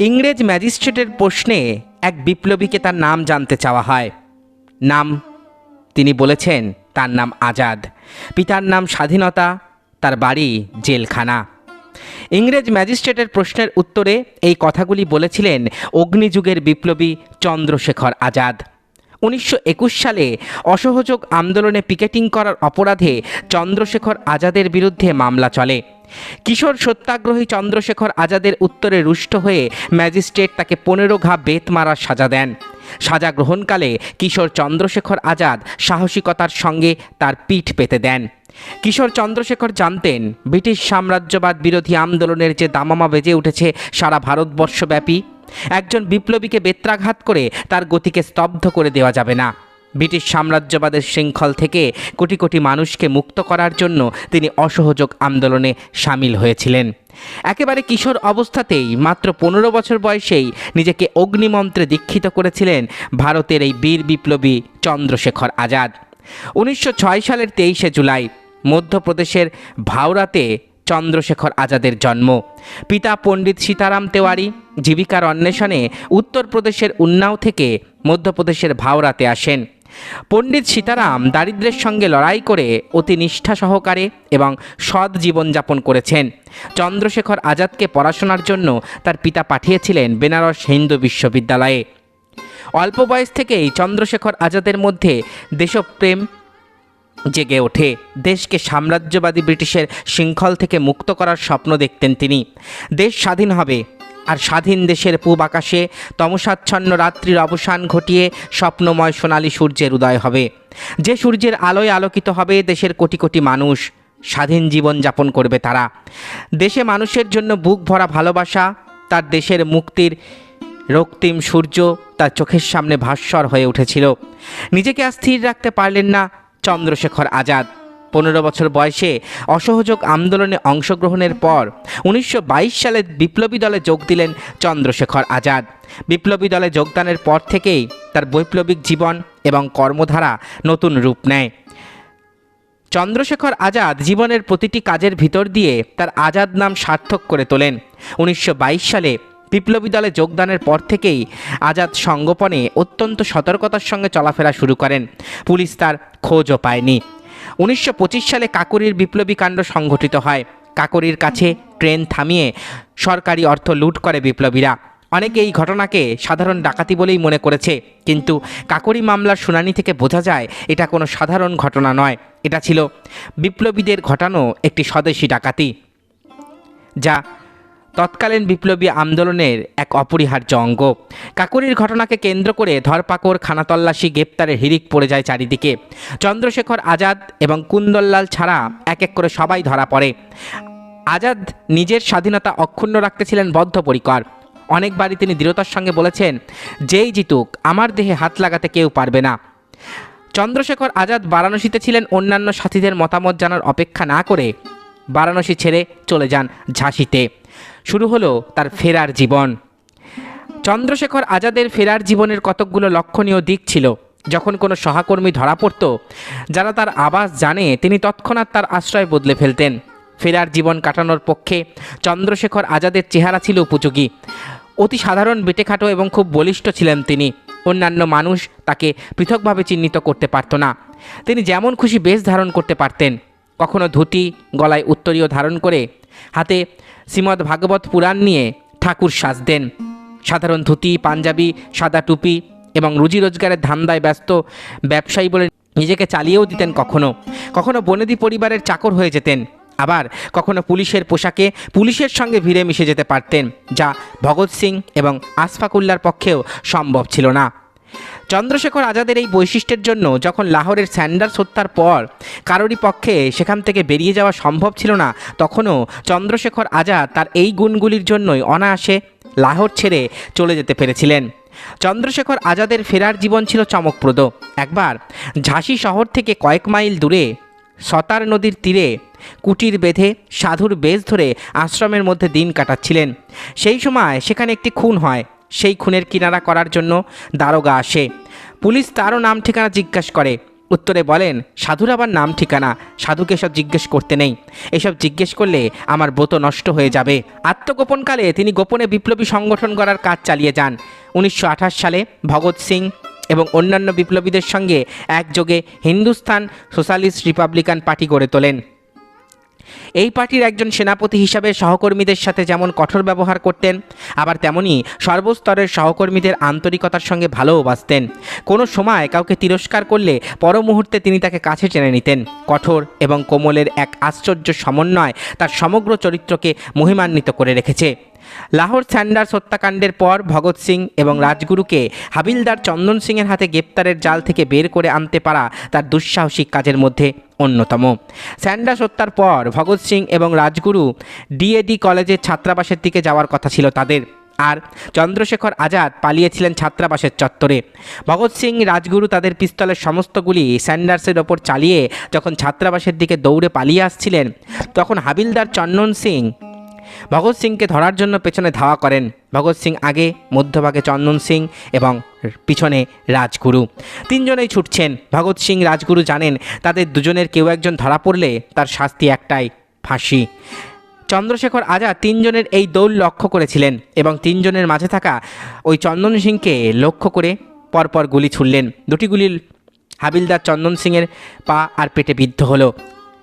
ইংরেজ ম্যাজিস্ট্রেটের প্রশ্নে এক বিপ্লবীকে তার নাম জানতে চাওয়া হয়। নাম, তিনি বলেছেন, তার নাম আজাদ। পিতার নাম স্বাধীনতা, তার বাড়ি জেলখানা। ইংরেজ ম্যাজিস্ট্রেটের প্রশ্নের উত্তরে এই কথাগুলি বলেছিলেন অগ্নিযুগের বিপ্লবী চন্দ্রশেখর আজাদ। উনিশশো একুশ সালে অসহযোগ আন্দোলনে পিকেটিং করার অপরাধে চন্দ্রশেখর আজাদের বিরুদ্ধে মামলা চলে। কিশোর সত্যাগ্রহী চন্দ্রশেখর আজাদের উত্তরে রুষ্ট হয়ে ম্যাজিস্ট্রেট তাকে পনেরো ঘা বেত মারার সাজা দেন। সাজা গ্রহণকালে কিশোর চন্দ্রশেখর আজাদ সাহসিকতার সঙ্গে তার পিঠ পেতে দেন। কিশোর চন্দ্রশেখর জানতেন, ব্রিটিশ সাম্রাজ্যবাদ বিরোধী আন্দোলনের যে দামামা বেজে উঠেছে সারা ভারতবর্ষব্যাপী, একজন বিপ্লবীকে বেত্রাঘাত করে তার গতিকে স্তব্ধ করে দেওয়া যাবে না। ব্রিটিশ সাম্রাজ্যবাদের শৃঙ্খল থেকে কোটি কোটি মানুষকে মুক্ত করার জন্য তিনি অসহযোগ আন্দোলনে সামিল হয়েছিলেন। একেবারে কিশোর অবস্থাতেই মাত্র পনেরো বছর বয়সেই নিজেকে অগ্নিমন্ত্রে দীক্ষিত করেছিলেন ভারতের এই বীর বিপ্লবী চন্দ্রশেখর আজাদ। উনিশশো ছয় সালের তেইশে জুলাই, মধ্যপ্রদেশের ভাওরাতে চন্দ্রশেখর আজাদের জন্ম। পিতা পণ্ডিত সীতারাম তেওয়ারি জীবিকার অন্বেষণে উত্তরপ্রদেশের উন্নাও থেকে মধ্যপ্রদেশের ভাওরাতে আসেন। পণ্ডিত সীতারাম দারিদ্র্যের সঙ্গে লড়াই করে অতি নিষ্ঠা সহকারে এবং সৎ জীবনযাপন করেছেন। চন্দ্রশেখর আজাদকে পড়াশোনার জন্য তার পিতা পাঠিয়েছিলেন বেনারস হিন্দু বিশ্ববিদ্যালয়ে। অল্প বয়স থেকেই চন্দ্রশেখর আজাদের মধ্যে দেশপ্রেম জেগে ওঠে। দেশকে সাম্রাজ্যবাদী ব্রিটিশের শৃঙ্খল থেকে মুক্ত করার স্বপ্ন দেখতেন তিনি। দেশ স্বাধীন হবে। আর স্বাধীন দেশের পূব আকাশে তমসাচ্ছন্ন রাত্রির অবসান ঘটিয়ে স্বপ্নময় সোনালী সূর্যের উদয় হবে। যে সূর্যের আলোয় আলোকিত হবে দেশের কোটি কোটি মানুষ। স্বাধীন জীবন যাপন করবে তারা। দেশে মানুষের জন্য বুক ভরা ভালোবাসা, তার দেশের মুক্তির রক্তিম সূর্য তার চোখের সামনে ভাস্বর হয়ে উঠেছিল। নিজেকে আর স্থির রাখতে পারলেন না চন্দ্রশেখর আজাদ। পনেরো বছর বয়সে অসহযোগ আন্দোলনে অংশগ্রহণের পর উনিশশো বাইশ সালে বিপ্লবী দলে যোগ দিলেন চন্দ্রশেখর আজাদ। বিপ্লবী দলে যোগদানের পর থেকেই তার বৈপ্লবিক জীবন এবং কর্মধারা নতুন রূপ নেয়। চন্দ্রশেখর আজাদ জীবনের প্রতিটি কাজের ভিতর দিয়ে তার আজাদ নাম সার্থক করে তোলেন। উনিশশো বাইশ সালে বিপ্লবী দলে যোগদানের পর থেকেই আজাদ সঙ্গোপনে অত্যন্ত সতর্কতার সঙ্গে চলাফেরা শুরু করেন। পুলিশ তার খোঁজও পায়নি। উনিশশো পঁচিশ সালে কাকুরির বিপ্লবী কাণ্ড সংঘটিত হয়। কাকুরির কাছে ট্রেন থামিয়ে সরকারি অর্থ লুট করে বিপ্লবীরা। অনেকে এই ঘটনাকে সাধারণ ডাকাতি বলেই মনে করেছে, কিন্তু কাকরি মামলার শুনানি থেকে বোঝা যায়, এটা কোনো সাধারণ ঘটনা নয়। এটা ছিল বিপ্লবীদের ঘটানো একটি স্বদেশী ডাকাতি, যা তৎকালীন বিপ্লবী আন্দোলনের এক অপরিহার্য অঙ্গ। কাকুরির ঘটনাকে কেন্দ্র করে ধরপাকড়, খানাতল্লাশি, গ্রেপ্তারের হিরিক পড়ে যায় চারিদিকে। চন্দ্রশেখর আজাদ এবং কুন্দল্লাল ছাড়া এক এক করে সবাই ধরা পড়ে। আজাদ নিজের স্বাধীনতা অক্ষুণ্ণ রাখতে ছিলেন বদ্ধপরিকর অনেকবারই তিনি দৃঢ়তার সঙ্গে বলেছেন, যেই জিতুক, আমার দেহে হাত লাগাতে কেউ পারবে না। চন্দ্রশেখর আজাদ বারাণসীতে ছিলেন, অন্যান্য সাথীদের মতামত জানার অপেক্ষা না করে বারাণসী ছেড়ে চলে যান ঝাঁসিতে। শুরু হলো তার ফেরার জীবন। চন্দ্রশেখর আজাদের ফেরার জীবনের কতকগুলো লক্ষণীয় দিক ছিল। যখন কোনো সহকর্মী ধরা পড়ত, যারা তার আবাস জানে, তিনি তৎক্ষণাৎ তার আশ্রয় বদলে ফেলতেন। ফেরার জীবন কাটানোর পক্ষে চন্দ্রশেখর আজাদের চেহারা ছিল উপযোগী। অতি সাধারণ বেটেখাটো এবং খুব বলিষ্ঠ ছিলেন তিনি। অন্যান্য মানুষ তাকে পৃথকভাবে চিহ্নিত করতে পারত না। তিনি যেমন খুশি বেশ ধারণ করতে পারতেন। কখনো ধুতি, গলায় উত্তরীয় ধারণ করে, হাতে শ্রীমদ্ ভাগবত পুরাণ নিয়ে ঠাকুর সাজতেন। সাধারণ ধুতি, পাঞ্জাবি, সাদা টুপি এবং রুজি রোজগারের ধান্দায় ব্যস্ত ব্যবসায়ী বলে নিজেকে চালিয়েও দিতেন কখনো। কখনো বনেদি পরিবারের চাকর হয়ে যেতেন। আবার কখনো পুলিশের পোশাকে পুলিশের সঙ্গে ভিড়ে মিশে যেতে পারতেন, যা ভগৎ সিং এবং আশফাকুল্লার পক্ষেও সম্ভব ছিল না। চন্দ্রশেখর আজাদের এই বৈশিষ্ট্যের জন্য যখন লাহোরের স্যান্ডার্স হত্যার পর কারোরই পক্ষে সেখান থেকে বেরিয়ে যাওয়া সম্ভব ছিল না, তখনও চন্দ্রশেখর আজাদ তার এই গুণগুলির জন্যই অনায়াসে লাহোর ছেড়ে চলে যেতে পেরেছিলেন। চন্দ্রশেখর আজাদের ফেরার জীবন ছিল চমকপ্রদ। একবার ঝাঁসি শহর থেকে কয়েক মাইল দূরে সতার নদীর তীরে কুটির বেঁধে সাধুর বেশ ধরে আশ্রমের মধ্যে দিন কাটাচ্ছিলেন। সেই সময় সেখানে একটি খুন হয়। সেই খুনের কিনারা করার জন্য দারোগা আসে। পুলিশ তারও নাম ঠিকানা জিজ্ঞাসা করে। উত্তরে বলেন, সাধুর আবার নাম ঠিকানা? সাধুকে সব জিজ্ঞেস করতে নেই। এসব জিজ্ঞেস করলে আমার ব্রত নষ্ট হয়ে যাবে। আত্মগোপনকালে তিনি গোপনে বিপ্লবী সংগঠন করার কাজ চালিয়ে যান। উনিশশো আঠাশ সালে ভগৎ সিং এবং অন্যান্য বিপ্লবীদের সঙ্গে একযোগে হিন্দুস্তান সোশ্যালিস্ট রিপাবলিকান পার্টি গড়ে তোলেন। এই পার্টির একজন সেনাপতি হিসাবে সহকর্মীদের সাথে যেমন কঠোর ব্যবহার করতেন, আবার তেমনি সর্বস্তরের সহকর্মীদের আন্তরিকতার সঙ্গে ভালোও বাসতেন কোনো সময় কাউকে তিরস্কার করলে পর মুহূর্তে তিনি তাকে কাছে টেনে নিতেন। কঠোর এবং কোমলের এক আশ্চর্য সমন্বয় তার সমগ্র চরিত্রকে মহিমান্বিত করে রেখেছে। লাহোর স্যান্ডার্স হত্যাকাণ্ডের পর ভগৎ সিং এবং রাজগুরুকে হাবিলদার চন্দন সিংয়ের হাতে গ্রেপ্তারের জাল থেকে বের করে আনতে পারা তার দুঃসাহসিক কাজের মধ্যে অন্যতম। স্যান্ডার্স হত্যার পর ভগৎ সিং এবং রাজগুরু ডিএডি কলেজের ছাত্রাবাসের দিকে যাওয়ার কথা ছিল তাদের। আর চন্দ্রশেখর আজাদ পালিয়েছিলেন ছাত্রাবাসের চত্বরে। ভগৎ সিং, রাজগুরু তাদের পিস্তলের সমস্ত গুলি স্যান্ডার্সের ওপর চালিয়ে যখন ছাত্রাবাসের দিকে দৌড়ে পালিয়ে আসছিলেন, তখন হাবিলদার চন্দন সিং ভগৎ সিংকে ধরার জন্য পেছনে ধাওয়া করেন। ভগৎ সিং আগে মধ্যভাগে চন্দন সিং এবং পিছনে রাজগুরু। তিনজনেই ছুটছেন। ভগৎ সিং, রাজগুরু জানেন তাদের দুজনের কেউ একজন ধরা পড়লে তার শাস্তি একটাই, ফাঁসি। চন্দ্রশেখর আজাদ তিনজনের এই দৌড় লক্ষ্য করেছিলেন এবং তিনজনের মাঝে থাকা ওই চন্দন সিংকে লক্ষ্য করে পরপর গুলি ছুড়লেন। দুটি গুলি হাবিলদার চন্দন সিংয়ের পা আর পেটে বিদ্ধ হলো।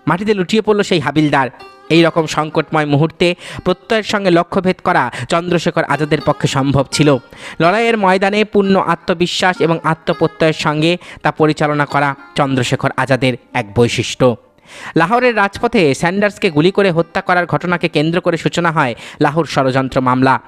মাটিতে লুটিয়ে পড়ল সেই হাবিলদার। এই রকম সংকটময় মুহূর্তে প্রত্যয়ের সঙ্গে লক্ষ্যভেদ করা চন্দ্রশেখর আজাদের পক্ষে সম্ভব ছিল। লড়াইয়ের ময়দানে পূর্ণ আত্মবিশ্বাস এবং আত্মপ্রত্যয়ের সঙ্গে তা পরিচালনা করা চন্দ্রশেখর আজাদের এক বৈশিষ্ট্য। লাহোরের রাজপথে স্যান্ডার্সকে গুলি করে হত্যা করার ঘটনাকে কেন্দ্র করে সূচনা হয় লাহোর ষড়যন্ত্র মামলা।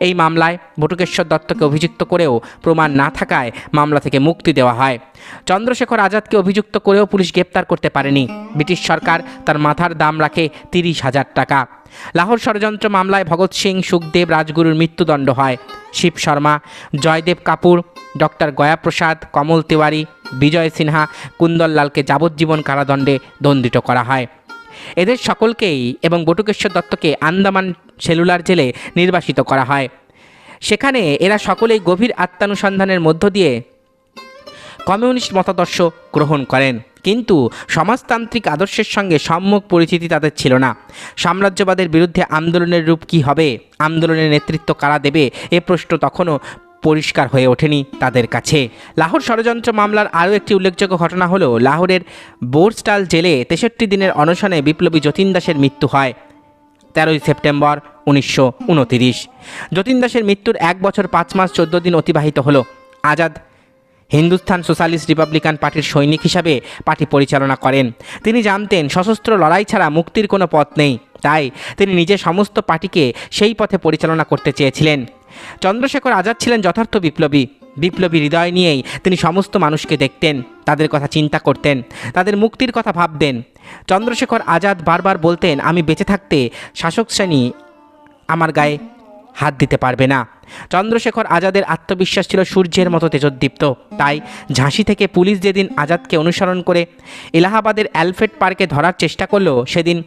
এই মামলায় বটুকেশ্বর দত্তকে অভিযুক্ত করেও প্রমাণ না থাকায় মামলা থেকে মুক্তি দেওয়া হয়। চন্দ্রশেখর আজাদকে অভিযুক্ত করেও পুলিশ গ্রেপ্তার করতে পারেনি। ব্রিটিশ সরকার তার মাথার দাম রাখে তিরিশ হাজার টাকা। লাহোর ষড়যন্ত্র মামলায় ভগৎ সিং, সুখদেব, রাজগুরুর মৃত্যুদণ্ড হয়। শিব শর্মা, জয়দেব কাপুর, ডক্টর গয়াপ্রসাদ, কমল তিওয়ারি, বিজয় সিনহা কুন্দনলালকে যাবজ্জীবন কারাদণ্ডে দণ্ডিত করা হয়। এদের সকলকেই এবং বটুকেশ্বর দত্তকে আন্দামান সেলুলার জেলে নির্বাসিত করা হয়। সেখানে এরা সকলেই গভীর আত্মানুসন্ধানের মধ্য দিয়ে কমিউনিস্ট মতাদর্শ গ্রহণ করেন। কিন্তু সমাজতান্ত্রিক আদর্শের সঙ্গে সম্মুখ পরিচিতি তাদের ছিল না। সাম্রাজ্যবাদের বিরুদ্ধে আন্দোলনের রূপ কী হবে? আন্দোলনের নেতৃত্ব কারা দেবে? এ প্রশ্ন তখনও পরিষ্কার হয়ে ওঠেনি তাদের কাছে। লাহোর ষড়যন্ত্র মামলার আরও একটি উল্লেখযোগ্য ঘটনা হলো, লাহোরের বোরস্টাল জেলে তেষট্টি দিনের অনশনে বিপ্লবী যতীন দাসের মৃত্যু হয় তেরোই সেপ্টেম্বর উনিশশো উনতিরিশ। যতীন দাসের মৃত্যুর এক বছর পাঁচ মাস চোদ্দ দিন অতিবাহিত হলো। আজাদ হিন্দুস্তান সোশ্যালিস্ট রিপাবলিকান পার্টির সৈনিক হিসাবে পার্টি পরিচালনা করেন। তিনি জানতেন, সশস্ত্র লড়াই ছাড়া মুক্তির কোনো পথ নেই। তাই তিনি নিজে সমস্ত পার্টিকে সেই পথে পরিচালনা করতে চেয়েছিলেন। চন্দ্রশেখর আজাদ ছিলেন যথার্থ বিপ্লবী। বিপ্লবী হৃদয় নিয়েই তিনি সমস্ত মানুষকে দেখতেন, তাদের কথা চিন্তা করতেন, তাদের মুক্তির কথা ভাবতেন। চন্দ্রশেখর আজাদ বারবার বলতেন, আমি বেঁচে থাকতে শাসক শ্রেণি আমার গায়ে হাত দিতে পারবে না। চন্দ্রশেখর আজাদের আত্মবিশ্বাস ছিল সূর্যের মতো তেজোদ্দীপ্ত। তাই ঝাঁসি থেকে পুলিশ যেদিন আজাদকে অনুসরণ করে এলাহাবাদের অ্যালফ্রেড পার্কে ধরার চেষ্টা করল, সেদিন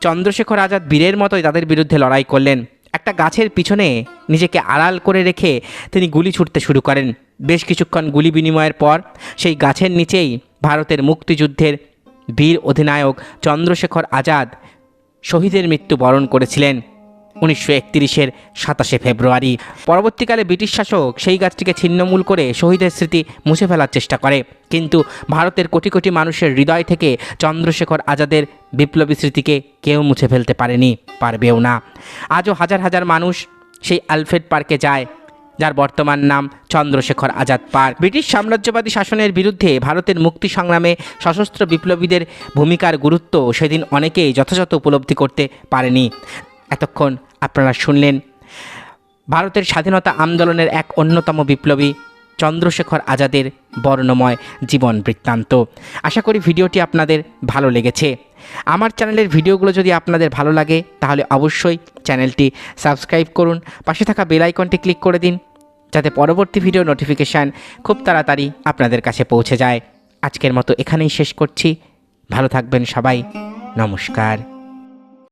চন্দ্রশেখর আজাদ বীরের মতোই তাদের বিরুদ্ধে লড়াই করলেন। একটা গাছের পিছনে নিজেকে আড়াল করে রেখে তিনি গুলি ছুটতে শুরু করেন। বেশ কিছুক্ষণ গুলি বিনিময়ের পর সেই গাছের নিচেই ভারতের মুক্তিযুদ্ধের বীর অধিনায়ক চন্দ্রশেখর আজাদ শহীদের মৃত্যু বরণ করেছিলেন। উনিশশো একতিরিশের সাতাশে ফেব্রুয়ারি। পরবর্তীকালে ব্রিটিশ শাসক সেই গাছটিকে ছিন্নমূল করে শহীদের স্মৃতি মুছে ফেলার চেষ্টা করে। কিন্তু ভারতের কোটি কোটি মানুষের হৃদয় থেকে চন্দ্রশেখর আজাদের বিপ্লবী স্মৃতিকে কেউ মুছে ফেলতে পারেনি, পারবেও না। আজও হাজার হাজার মানুষ সেই আলফ্রেড পার্কে যায়, যার বর্তমান নাম চন্দ্রশেখর আজাদ পার্ক। ব্রিটিশ সাম্রাজ্যবাদী শাসনের বিরুদ্ধে ভারতের মুক্তি সংগ্রামে সশস্ত্র বিপ্লবীদের ভূমিকার গুরুত্ব সেদিন অনেকেই যথাযথ উপলব্ধি করতে পারেনি। এতক্ষণ আপনারা শুনলেন ভারতের স্বাধীনতা আন্দোলনের এক অন্যতম বিপ্লবী চন্দ্রশেখর আজাদের বর্ণময় জীবন বৃত্তান্ত। আশা করি ভিডিওটি আপনাদের ভালো লেগেছে। আমার চ্যানেলের ভিডিওগুলো যদি আপনাদের ভালো লাগে, তাহলে অবশ্যই চ্যানেলটি সাবস্ক্রাইব করুন। পাশে থাকা বেল আইকনটি ক্লিক করে দিন, যাতে পরবর্তী ভিডিও নোটিফিকেশান খুব তাড়াতাড়ি আপনাদের কাছে পৌঁছে যায়। আজকের মতো এখানেই শেষ করছি। ভালো থাকবেন সবাই। নমস্কার।